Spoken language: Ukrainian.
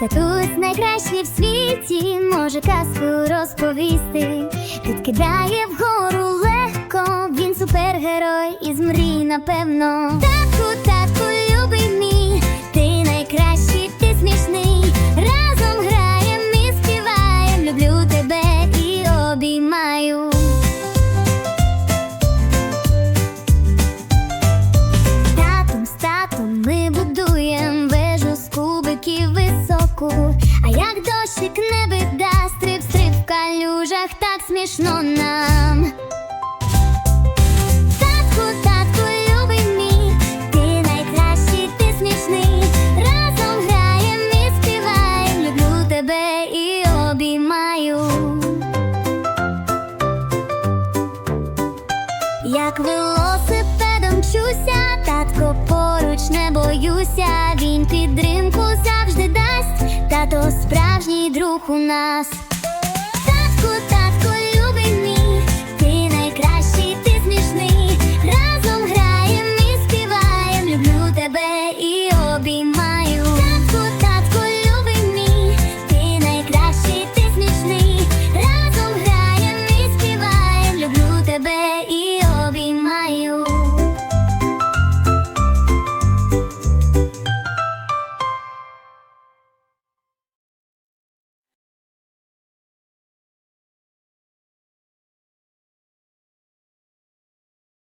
татусь найкращий в світі, може казку розповісти. Тут кидає вгору легко, він супергерой із мрій, напевно. Високу. А як дощик не бида, стрип, стрип в калюжах, так смішно нам. Як велосипедом мчуся, татко поруч не боюся, він підтримку завжди дасть, тато справжній друг у нас.